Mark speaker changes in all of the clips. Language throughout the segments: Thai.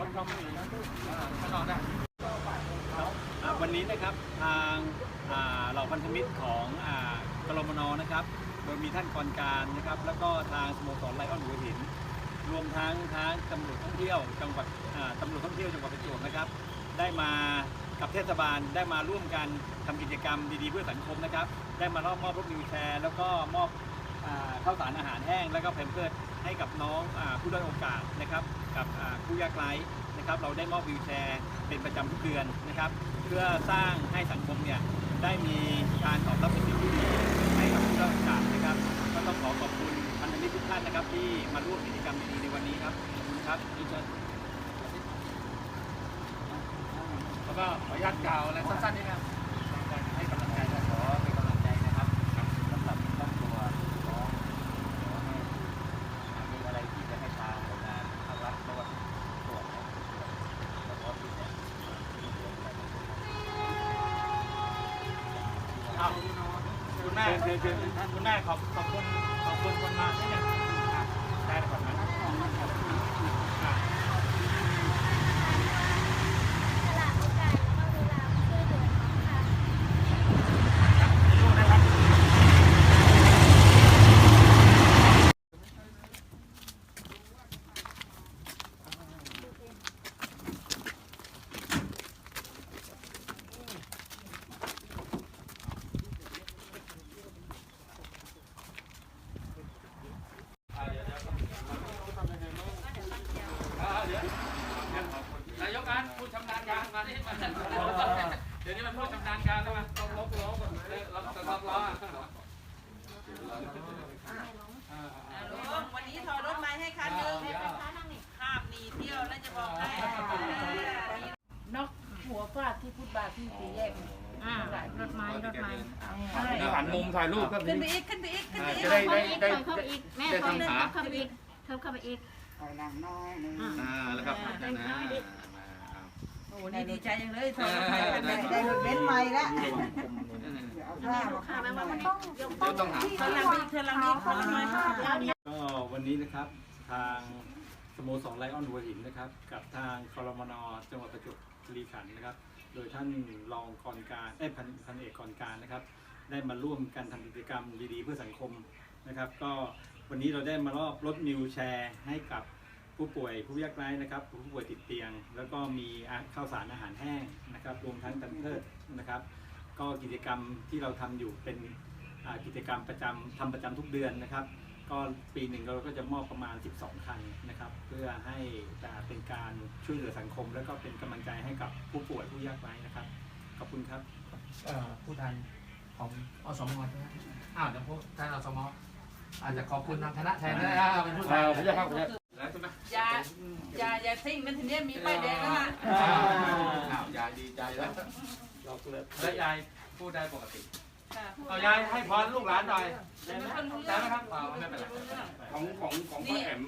Speaker 1: ข้างนอกได้
Speaker 2: อ่าวันนี้นะครับทางเหล่าพันธมิตรของอ่ากรมนนะครับ โดยมีท่านกรการนะครับ แล้วก็ทางสโมสรไลออนหัวหิน รวมทั้งทางตำรวจท่องเที่ยวจังหวัดตำรวจท่องเที่ยวจังหวัดประจวบนะครับ ได้มากับเทศบาลได้มาร่วมกันทำกิจกรรมดีๆเพื่อสังคมนะครับ ได้มารอบมอบรถวิวแชร์ แล้วก็มอบอข้าวสารอาหารแห้ง แล้วก็แพมเพิร์ให้กับน้อง ผู้ด้อยโอกาสนะครับกับผู้ยากไร้นะครับ เราได้มอบวิวแชร์เป็นประจำทุกเดือนนะครับ เพื่อสร้างให้สังคมเนี่ยได้มีการตอบรับเป็นสิ่งที่ดีให้กับผู้ด้อยโอกาสนะครับ ก็ต้องขอขอบคุณพันธมิตรทุกท่านนะครับ ที่มาร่วมกิจกรรมดีๆในวันนี้ครับขอบคุณครับที่เชิญ
Speaker 1: แล้วก็ขออนุญาตกล่าวอะไรสั้นๆนี่ครับ
Speaker 2: ให้กำลังใจและขอเป็นกำลังใจนะครับสำหรับครอบครัวน้องขอให้มีอะไรที่จะให้ทางหน่วยงานภาครัฐไม่ว่าส่วนของแล้วก็ที่เนี่ย
Speaker 1: อ้าว คุณแม่คุณแม่ขอบขอบคุณขอบคุณคนมาที่เนี่ยอะได้ก่อนนะอะ
Speaker 3: ตลาดโอกาสแล้วก็เวลาช่วยเหลือน้องค่ะ
Speaker 1: ดูนะครับ นายกการพูดชำนาญการมาที่มา เดี๋ยวนี้มันพูดชำนาญการแล้วมันต้องล็อกล้อก่อนเลยล็อกล็อกล้ออะ
Speaker 4: วันนี้ถอดรถมาให้คันนึงภาพหนีเที่ยวแล้วจะบอกให้
Speaker 5: นกหัวฟาดที่พุทธบาทที่สี่แยก
Speaker 6: อ่ารถไม้รถไม้
Speaker 1: หันมุมถ่ายรูปก็
Speaker 4: ขึ้นไปอีกขึ้นไปอีกขึ้นไปอีก
Speaker 1: ได้ได้ได้
Speaker 6: เข้าไปอีกแม่
Speaker 1: ได้
Speaker 6: เข้าไป
Speaker 1: ทำขา
Speaker 6: เข้าไปอีกเข้าเข้าไปอีก
Speaker 1: อ่าแล้วครับนะ
Speaker 4: โอ้โหนี่ดีใจจังเลยถอดรถมา
Speaker 1: ได้
Speaker 4: ได้รถเบนซ์ใหม่ละ
Speaker 6: ค่ะแม่ว่ามันต้องยก
Speaker 1: เดี๋ยวต้องหา
Speaker 4: เธอลังอีกเธอลังอีกคนละหน่อย
Speaker 2: ก็วันนี้นะครับทางสโมสรไลออนหัวหินนะครับ กับทางคอรมนจังหวัดประจวบคีรีขันธ์นะครับ โดยท่านรองกรการเอ้ยพันพันเอกกรการนะครับ ได้มาร่วมกันทำกิจกรรมดีๆเพื่อสังคมนะครับ ก็วันนี้เราได้มารอบรถมิวแชร์ให้กับ ผู้ป่วยผู้ยากไร้นะครับผู้ป่วยติดเตียง แล้วก็มีข้าวสารอาหารแห้งนะครับรวมทั้งตันเทิดนะครับ ก็กิจกรรมที่เราทำอยู่เป็นอ่ากิจกรรมประจำทำประจำทุกเดือนนะครับ ก็ปีหนึ่งเราก็จะมอบประมาณ 12 คันนะครับ เพื่อให้อ่าเป็นการช่วยเหลือสังคม แล้วก็เป็นกำลังใจให้กับผู้ป่วยผู้ยากไร้นะครับขอบคุณครับ
Speaker 1: เอ่อผู้แทนของอสมใช่ไหมอ้าวเดี๋ยวผู้แทนอสมอาจจะขอบคุณทางคณะแทนนะอ่าเป็นผู้แทน
Speaker 4: อย่าอย่าซิ่งนั่นทีนี้มีป้ายแดงแล้วล่ะ
Speaker 1: อ้าวยายดีใจแล้วแล้วยายพูดได้ปกติ
Speaker 4: ค่ะ
Speaker 1: เอายายให้พรลูกหลานหน่อย
Speaker 4: แต่ไม่ค่อยรู้
Speaker 1: ได้
Speaker 4: เรื่อง
Speaker 1: ไหมครับเอาไม่เป็นไร
Speaker 7: ของของของพ่อแอม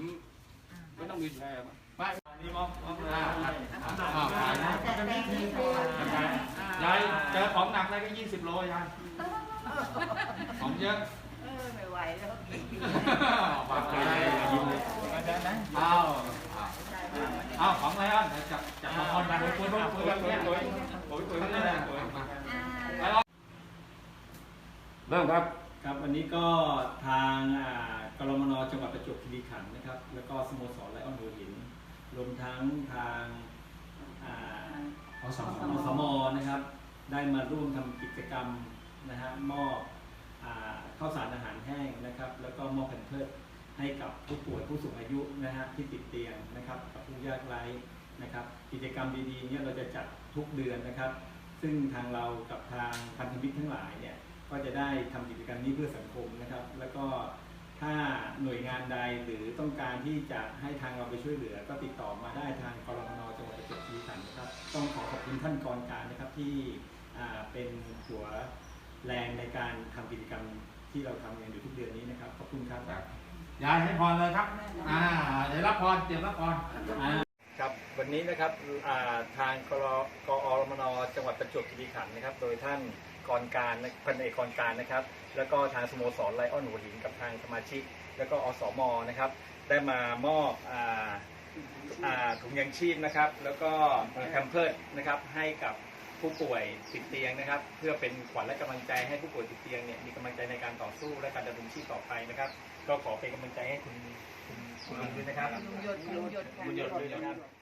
Speaker 7: ไม่ต้องมีแชร์มั้ย
Speaker 1: ไม่นี่มองมองอ่าอ้าวายายเจอของหนักอะไรก็ยี่สิบโลยายของเยอะ
Speaker 4: เออไม่ไหวแล้ว
Speaker 1: ฝากใจยิ้มเลยเอา เอาของอะไรอะจับจับของคนมาคุยคุยคุยกันเนี่ยคุยคุยคุยกันเลยคุยมา
Speaker 7: เริ่มครับ
Speaker 2: ครับวันนี้ก็ทางอ่ากรมนจังหวัดประจวบคีรีขันธ์นะครับ แล้วก็สโมสรไลออนหัวหิน รวมทั้งทางอ่า
Speaker 1: ขอสอง
Speaker 2: อสมนะครับ ได้มาร่วมทำกิจกรรมนะฮะมอบอ่าข้าวสารอาหารแห้งนะครับ แล้วก็มอบแผ่นเพิด ให้กับผู้ป่วยผู้สูงอายุนะฮะที่ติดเตียงนะครับกับผู้ยากไร้นะครับ กิจกรรมดีๆเนี่ยเราจะจัดทุกเดือนนะครับ ซึ่งทางเรากับทางพันธมิตรทั้งหลายเนี่ยก็จะได้ทำกิจกรรมนี้เพื่อสังคมนะครับ แล้วก็ถ้าหน่วยงานใดหรือต้องการที่จะให้ทางเราไปช่วยเหลือ ก็ติดต่อมาได้ทางกรมนจังหวัดประจวบคีรีขันธ์นะครับต้องขอขอบคุณท่านกรการนะครับที่เป็นหัวแรงในการทำกิจกรรมที่เราทำกันอยู่ทุกเดือนนี้นะครับ ขอบคุณครับ
Speaker 1: ยายให้พรเลยครับ อ่า เดี๋ยวรับพรเตรียมรับพร
Speaker 2: ครับวันนี้นะครับอ่าทางกรกอรมนจังหวัดประจวบคีรีขันธ์นะครับ โดยท่านกรการพันเอกกรการนะครับ แล้วก็ทางสโมสรไลออนหัวหินกับทางสมาชิก แล้วก็อสมนะครับ ได้มามอบอาอ่าถุงยางชีพนะครับ แล้วก็แคมเพิร์ดนะครับให้กับ ผู้ป่วยติดเตียงนะครับ เพื่อเป็นขวัญและกำลังใจให้ผู้ป่วยติดเตียงเนี่ยมีกำลังใจในการต่อสู้และการดำรงชีพต่อไปนะครับ ก็ขอเป็นกำลังใจให้คุณคุณคุณลุงด้วยนะครับ
Speaker 5: ลุงหยดลุงหยดค่ะ
Speaker 2: คุณหยดด้วยนะครับครับขอบคุณมากครับ